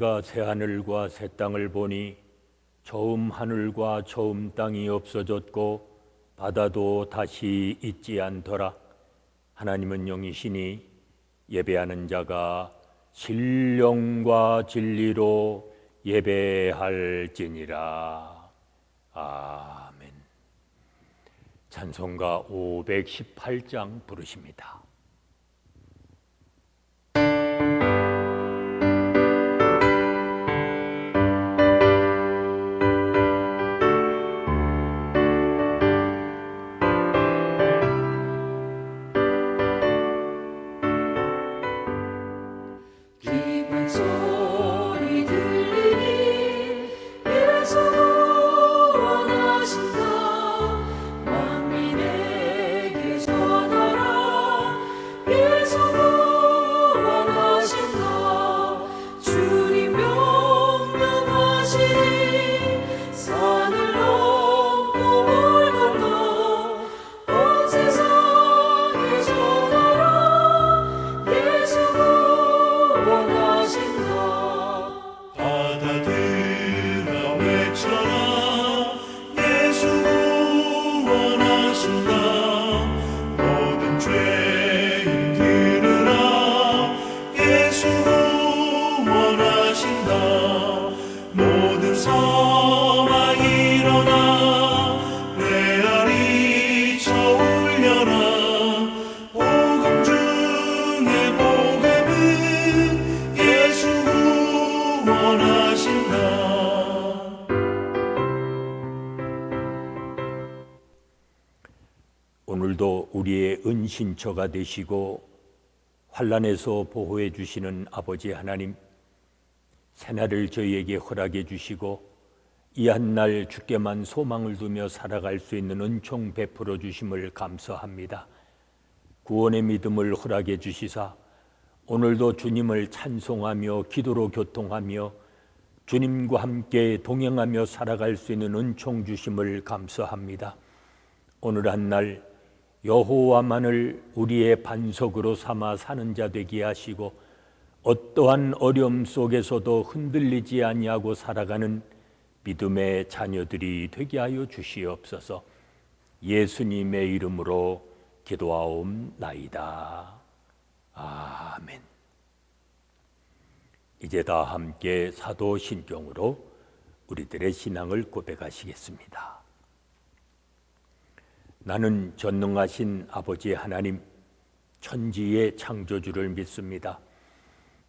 내가 새 하늘과 새 땅을 보니 처음 하늘과 처음 땅이 없어졌고 바다도 다시 있지 않더라. 하나님은 영이시니 예배하는 자가 신령과 진리로 예배할지니라. 아멘. 찬송가 518장 부르십니다. 오늘도 우리의 은신처가 되시고 환란에서 보호해 주시는 아버지 하나님 새날을 저희에게 허락해 주시고 이 한날 주께만 소망을 두며 살아갈 수 있는 은총 베풀어 주심을 감사합니다. 구원의 믿음을 허락해 주시사 오늘도 주님을 찬송하며 기도로 교통하며 주님과 함께 동행하며 살아갈 수 있는 은총 주심을 감사합니다. 오늘 한날 여호와만을 우리의 반석으로 삼아 사는 자 되게 하시고 어떠한 어려움 속에서도 흔들리지 아니하고 살아가는 믿음의 자녀들이 되게 하여 주시옵소서. 예수님의 이름으로 기도하옵나이다. 아멘. 이제 다 함께 사도 신경으로 우리들의 신앙을 고백하시겠습니다. 나는 전능하신 아버지 하나님, 천지의 창조주를 믿습니다.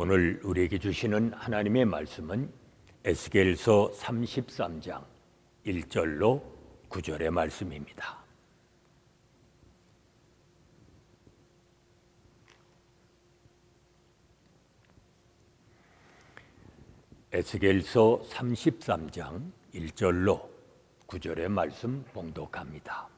오늘 우리에게 주시는 하나님의 말씀은 에스겔서 33장 1절로 9절의 말씀입니다. 에스겔서 33장 1절로 9절의 말씀 봉독합니다.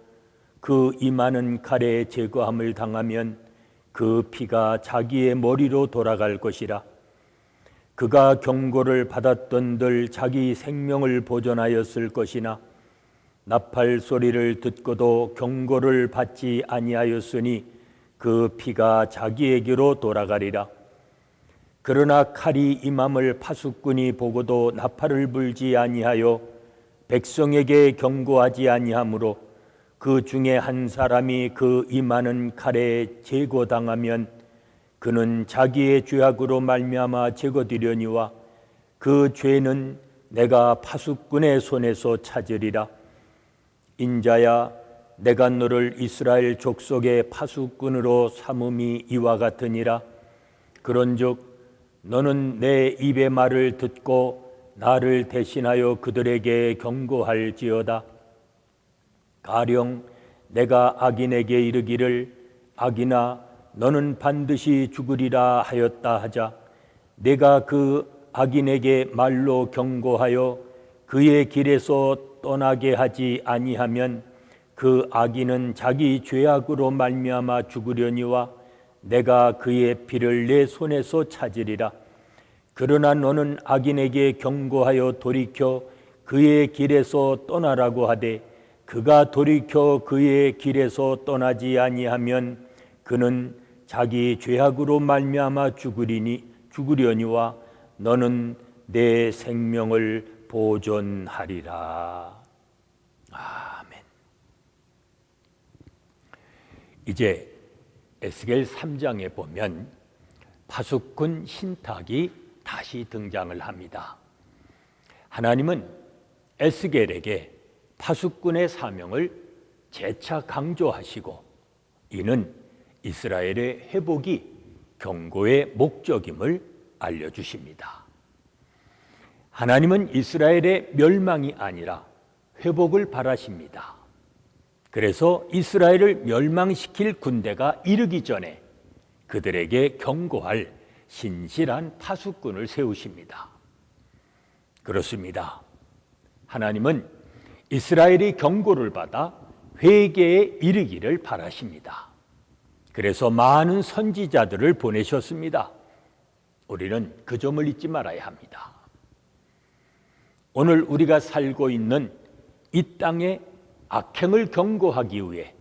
그 임하는 칼에 제거함을 당하면 그 피가 자기의 머리로 돌아갈 것이라 그가 경고를 받았던들 자기 생명을 보존하였을 것이나 나팔 소리를 듣고도 경고를 받지 아니하였으니 그 피가 자기에게로 돌아가리라. 그러나 칼이 임함을 파수꾼이 보고도 나팔을 불지 아니하여 백성에게 경고하지 아니하므로 그 중에 한 사람이 그 임하는 칼에 제거당하면 그는 자기의 죄악으로 말미암아 제거되려니와 그 죄는 내가 파수꾼의 손에서 찾으리라. 인자야 내가 너를 이스라엘 족속의 파수꾼으로 삼음이 이와 같으니라. 그런즉 너는 내 입의 말을 듣고 나를 대신하여 그들에게 경고할지어다 가령 내가 악인에게 이르기를 악인아 너는 반드시 죽으리라 하였다 하자. 내가 그 악인에게 말로 경고하여 그의 길에서 떠나게 하지 아니하면 그 악인은 자기 죄악으로 말미암아 죽으려니와 내가 그의 피를 내 손에서 찾으리라. 그러나 너는 악인에게 경고하여 돌이켜 그의 길에서 떠나라고 하되 그가 돌이켜 그의 길에서 떠나지 아니하면 그는 자기 죄악으로 말미암아 죽으리니 죽으려니와 너는 내 생명을 보존하리라. 아멘. 이제 에스겔 3장에 보면 파수꾼 신탁이 다시 등장을 합니다. 하나님은 에스겔에게 파수꾼의 사명을 재차 강조하시고 이는 이스라엘의 회복이 경고의 목적임을 알려주십니다. 하나님은 이스라엘의 멸망이 아니라 회복을 바라십니다. 그래서 이스라엘을 멸망시킬 군대가 이르기 전에 그들에게 경고할 신실한 파수꾼을 세우십니다. 그렇습니다. 하나님은 이스라엘이 경고를 받아 회개에 이르기를 바라십니다. 그래서 많은 선지자들을 보내셨습니다. 우리는 그 점을 잊지 말아야 합니다. 오늘 우리가 살고 있는 이 땅의 악행을 경고하기 위해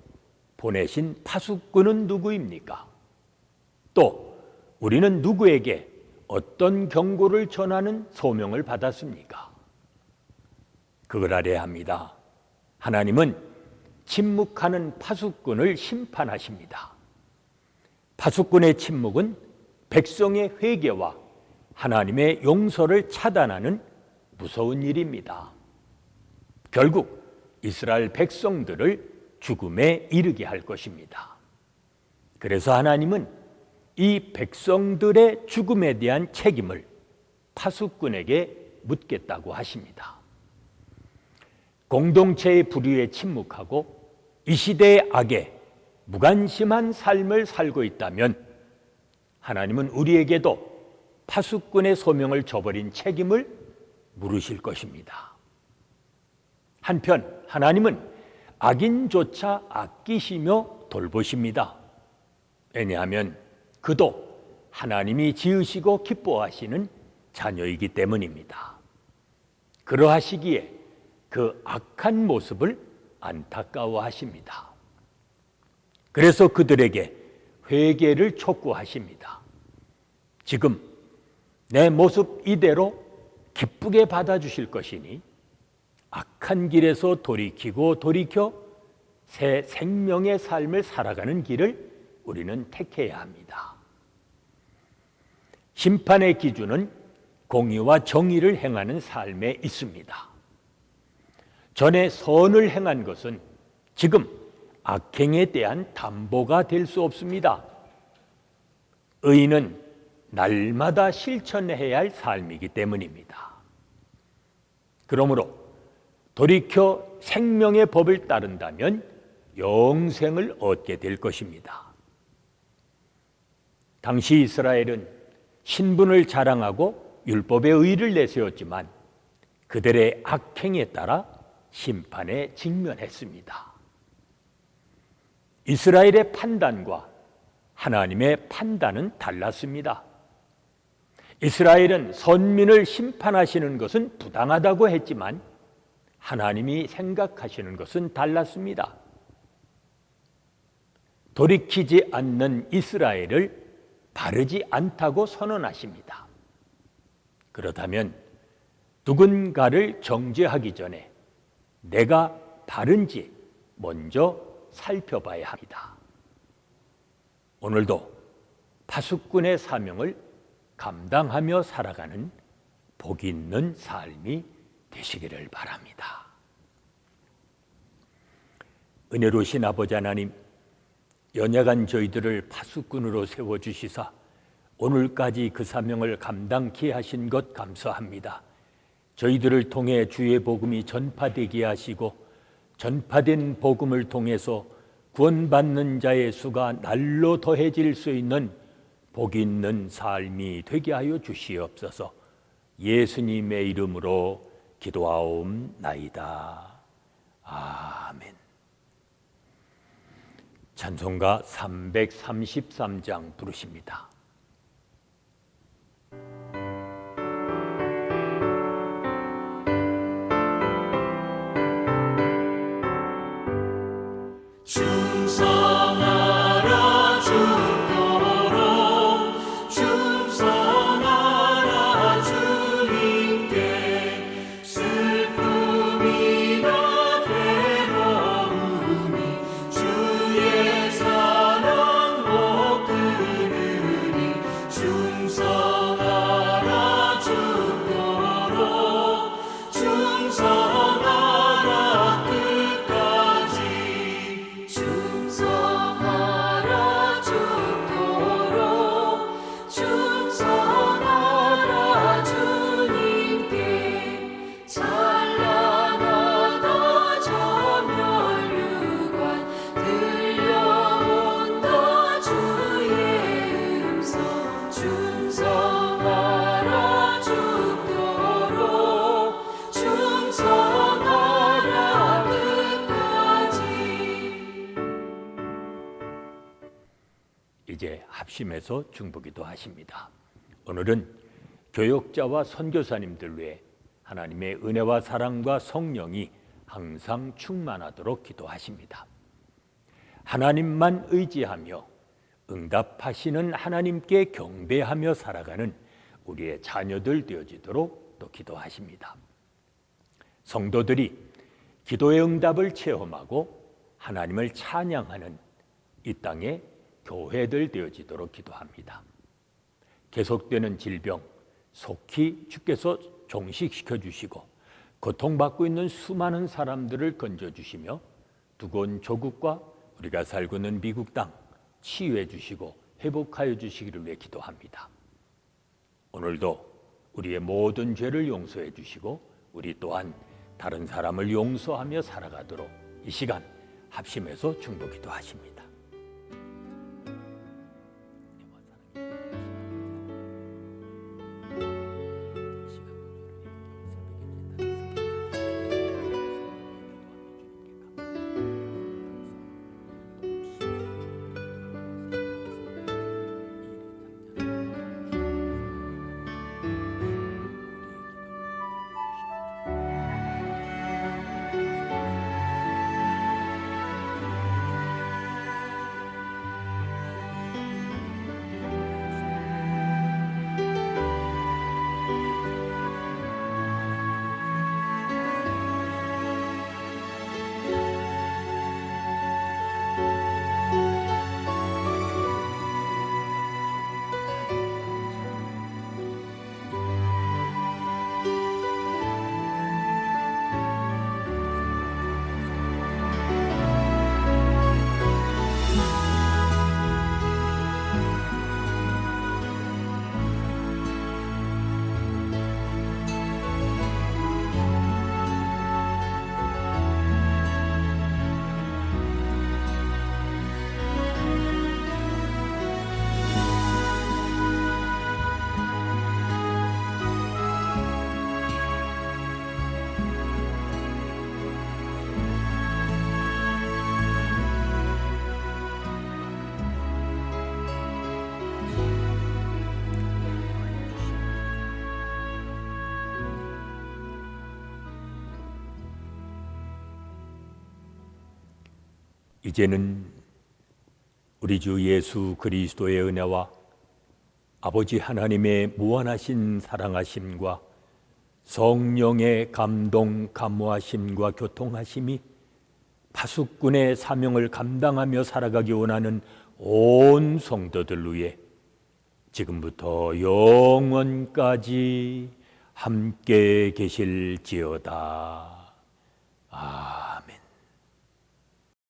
보내신 파수꾼은 누구입니까? 또 우리는 누구에게 어떤 경고를 전하는 소명을 받았습니까? 그걸 알아야 합니다. 하나님은 침묵하는 파수꾼을 심판하십니다. 파수꾼의 침묵은 백성의 회개와 하나님의 용서를 차단하는 무서운 일입니다. 결국 이스라엘 백성들을 죽음에 이르게 할 것입니다. 그래서 하나님은 이 백성들의 죽음에 대한 책임을 파수꾼에게 묻겠다고 하십니다. 공동체의 불의에 침묵하고 이 시대의 악에 무관심한 삶을 살고 있다면 하나님은 우리에게도 파수꾼의 소명을 저버린 책임을 물으실 것입니다. 한편 하나님은 악인조차 아끼시며 돌보십니다. 왜냐하면 그도 하나님이 지으시고 기뻐하시는 자녀이기 때문입니다. 그러하시기에 그 악한 모습을 안타까워하십니다. 그래서 그들에게 회개를 촉구하십니다. 지금 내 모습 이대로 기쁘게 받아주실 것이니 악한 길에서 돌이키고 돌이켜 새 생명의 삶을 살아가는 길을 우리는 택해야 합니다. 심판의 기준은 공의와 정의를 행하는 삶에 있습니다. 전에 선을 행한 것은 지금 악행에 대한 담보가 될 수 없습니다. 의인은 날마다 실천해야 할 삶이기 때문입니다. 그러므로 돌이켜 생명의 법을 따른다면 영생을 얻게 될 것입니다. 당시 이스라엘은 신분을 자랑하고 율법의 의를 내세웠지만 그들의 악행에 따라 심판에 직면했습니다. 이스라엘의 판단과 하나님의 판단은 달랐습니다. 이스라엘은 선민을 심판하시는 것은 부당하다고 했지만 하나님이 생각하시는 것은 달랐습니다. 돌이키지 않는 이스라엘을 바르지 않다고 선언하십니다. 그렇다면 누군가를 정죄하기 전에 내가 바른지 먼저 살펴봐야 합니다. 오늘도 파수꾼의 사명을 감당하며 살아가는 복 있는 삶이 되시기를 바랍니다. 은혜로신 아버지 하나님, 연약한 저희들을 파수꾼으로 세워 주시사 오늘까지 그 사명을 감당케 하신 것 감사합니다. 저희들을 통해 주의 복음이 전파되게 하시고 전파된 복음을 통해서 구원받는 자의 수가 날로 더해질 수 있는 복 있는 삶이 되게 하여 주시옵소서. 예수님의 이름으로 기도하옵나이다. 아멘. 찬송가 333장 부르십니다. 합심해서 중보기도 하십니다. 오늘은 교역자와 선교사님들 외에 하나님의 은혜와 사랑과 성령이 항상 충만하도록 기도하십니다. 하나님만 의지하며 응답하시는 하나님께 경배하며 살아가는 우리의 자녀들 되어지도록 또 기도하십니다. 성도들이 기도의 응답을 체험하고 하나님을 찬양하는 이 땅의 교회들 되어지도록 기도합니다. 계속되는 질병 속히 주께서 종식시켜 주시고 고통받고 있는 수많은 사람들을 건져 주시며 두고온 조국과 우리가 살고 있는 미국 땅 치유해 주시고 회복하여 주시기를 위해 기도합니다. 오늘도 우리의 모든 죄를 용서해 주시고 우리 또한 다른 사람을 용서하며 살아가도록 이 시간 합심해서 중보 기도 하십니다. 이제는 우리 주 예수 그리스도의 은혜와 아버지 하나님의 무한하신 사랑하심과 성령의 감동 감화심과 교통하심이 파수꾼의 사명을 감당하며 살아가기 원하는 온 성도들 위해 지금부터 영원까지 함께 계실지어다. 아.